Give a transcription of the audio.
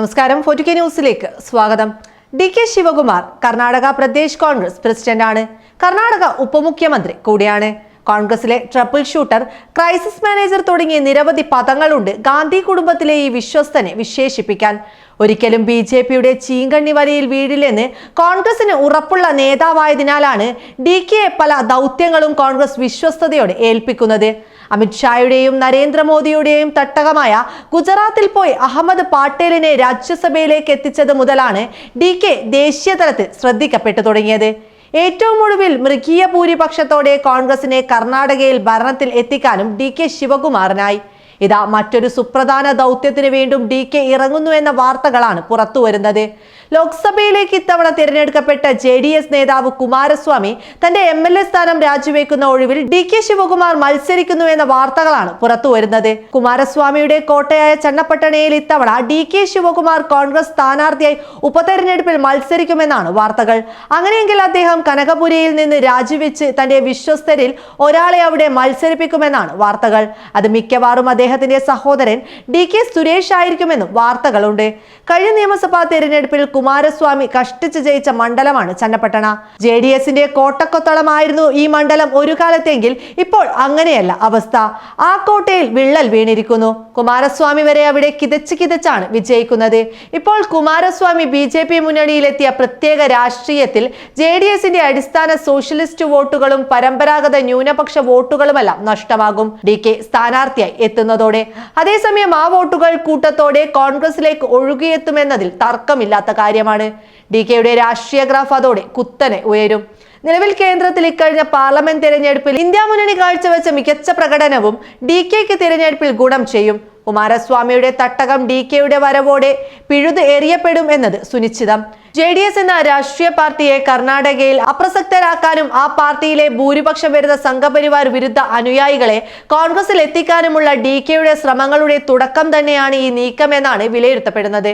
നമസ്കാരം. Forty K ന്യൂസിലേക്ക് സ്വാഗതം. ഡി കെ ശിവകുമാർ കർണാടക പ്രദേശ് കോൺഗ്രസ് പ്രസിഡന്റാണ്. കർണാടക ഉപമുഖ്യമന്ത്രി കൂടിയാണ്. കോൺഗ്രസിലെ ട്രിപ്പിൾ ഷൂട്ടർ ക്രൈസിസ് മാനേജർ തുടങ്ങിയ നിരവധി പദങ്ങളുണ്ട് ഗാന്ധി കുടുംബത്തിലെ ഈ വിശ്വസ്തനെ വിശേഷിപ്പിക്കാൻ. ഒരിക്കലും ബി ജെ പിയുടെ ചീങ്കണ്ണി വലയിൽ വീഴില്ലെന്ന് കോൺഗ്രസിന് ഉറപ്പുള്ള നേതാവായതിനാലാണ് ഡി കെ പല ദൗത്യങ്ങളും കോൺഗ്രസ് വിശ്വസ്തയോടെ ഏൽപ്പിക്കുന്നത്. അമിത്ഷായുടെയും നരേന്ദ്രമോദിയുടെയും തട്ടകമായ ഗുജറാത്തിൽ പോയി അഹമ്മദ് പാട്ടേലിനെ രാജ്യസഭയിലേക്ക് എത്തിച്ചത് മുതലാണ് ഡി കെ ദേശീയതലത്തിൽ ശ്രദ്ധിക്കപ്പെട്ടു തുടങ്ങിയത്. ഏറ്റവും ഒടുവിൽ മൃഗീയ ഭൂരിപക്ഷത്തോടെ കോൺഗ്രസിനെ കർണാടകയിൽ ഭരണത്തിൽ എത്തിക്കാനും ഡി കെ ശിവകുമാറിനായി. ഇതാ മറ്റൊരു സുപ്രധാന ദൗത്യത്തിന് വീണ്ടും ഡി കെ ഇറങ്ങുന്നു എന്ന വാർത്തകളാണ് പുറത്തുവരുന്നത്. ലോക്സഭയിലേക്ക് ഇത്തവണ തിരഞ്ഞെടുക്കപ്പെട്ട ജെ ഡി എസ് നേതാവ് കുമാരസ്വാമി തന്റെ എം എൽ എ സ്ഥാനം രാജിവെക്കുന്ന ഒഴിവിൽ ഡി കെ ശിവകുമാർ മത്സരിക്കുന്നു എന്ന വാർത്തകളാണ് പുറത്തുവരുന്നത്. കുമാരസ്വാമിയുടെ കോട്ടയായ ചണ്ണപ്പട്ടണയിൽ ഇത്തവണ ഡി കെ ശിവകുമാർ കോൺഗ്രസ് സ്ഥാനാർത്ഥിയായി ഉപതെരഞ്ഞെടുപ്പിൽ മത്സരിക്കുമെന്നാണ് വാർത്തകൾ. അങ്ങനെയെങ്കിൽ അദ്ദേഹം കനകപുരിയിൽ നിന്ന് രാജിവെച്ച് തന്റെ വിശ്വസ്തരിൽ ഒരാളെ അവിടെ മത്സരിപ്പിക്കുമെന്നാണ് വാർത്തകൾ. അത് മിക്കവാറും അദ്ദേഹത്തിന്റെ സഹോദരൻ ഡി കെ സുരേഷ് ആയിരിക്കുമെന്നും വാർത്തകളുണ്ട്. കഴിഞ്ഞ നിയമസഭാ തെരഞ്ഞെടുപ്പിൽ കുമാരസ്വാമി കഷ്ടിച്ച് ജയിച്ച മണ്ഡലമാണ് ചന്നപ്പട്ടണ. ജെ ഡി എസിന്റെ കോട്ടക്കൊത്തളമായിരുന്നു ഈ മണ്ഡലം ഒരു കാലത്തെങ്കിൽ ഇപ്പോൾ അങ്ങനെയല്ല അവസ്ഥ. ആ കോട്ടയിൽ വിള്ളൽ വീണിരിക്കുന്നു. കുമാരസ്വാമി വരെ അവിടെ കിതച്ച് കിതച്ചാണ് വിജയിക്കുന്നത്. ഇപ്പോൾ കുമാരസ്വാമി ബി ജെ പി മുന്നണിയിലെത്തിയ പ്രത്യേക രാഷ്ട്രീയത്തിൽ ജെ ഡി എസിന്റെ അടിസ്ഥാന സോഷ്യലിസ്റ്റ് വോട്ടുകളും പരമ്പരാഗത ന്യൂനപക്ഷ വോട്ടുകളുമെല്ലാം നഷ്ടമാകും. ഡി കെ സ്ഥാനാർത്ഥിയായി എത്തുന്നതോടെ അതേസമയം ആ വോട്ടുകൾ കൂട്ടത്തോടെ കോൺഗ്രസിലേക്ക് ഒഴുകിയെത്തുമെന്നതിൽ തർക്കമില്ലാത്ത കാര്യമാണ്. ഡി കെയുടെ രാഷ്ട്രീയ ഗ്രാഫ് അതോടെ കുത്തനെ ഉയരും. നിലവിൽ കേന്ദ്രത്തിൽ ഇക്കഴിഞ്ഞ പാർലമെന്റ് തെരഞ്ഞെടുപ്പിൽ ഇന്ത്യ മുന്നണി കാഴ്ചവെച്ച മികച്ച പ്രകടനവും ഡി കെക്ക് തിരഞ്ഞെടുപ്പിൽ ഗുണം ചെയ്യും. കുമാരസ്വാമിയുടെ തട്ടകം ഡി കെയുടെ വരവോടെ പിഴുത് എറിയപ്പെടും എന്നത് സുനിശ്ചിതം. ജെ ഡി എസ് എന്ന രാഷ്ട്രീയ പാർട്ടിയെ കർണാടകയിൽ അപ്രസക്തരാക്കാനും ആ പാർട്ടിയിലെ ഭൂരിപക്ഷം വരുന്ന സംഘപരിവാർ വിരുദ്ധ അനുയായികളെ കോൺഗ്രസിൽ എത്തിക്കാനുമുള്ള ഡി കെയുടെ ശ്രമങ്ങളുടെ തുടക്കം തന്നെയാണ് ഈ നീക്കമെന്നാണ് വിലയിരുത്തപ്പെടുന്നത്.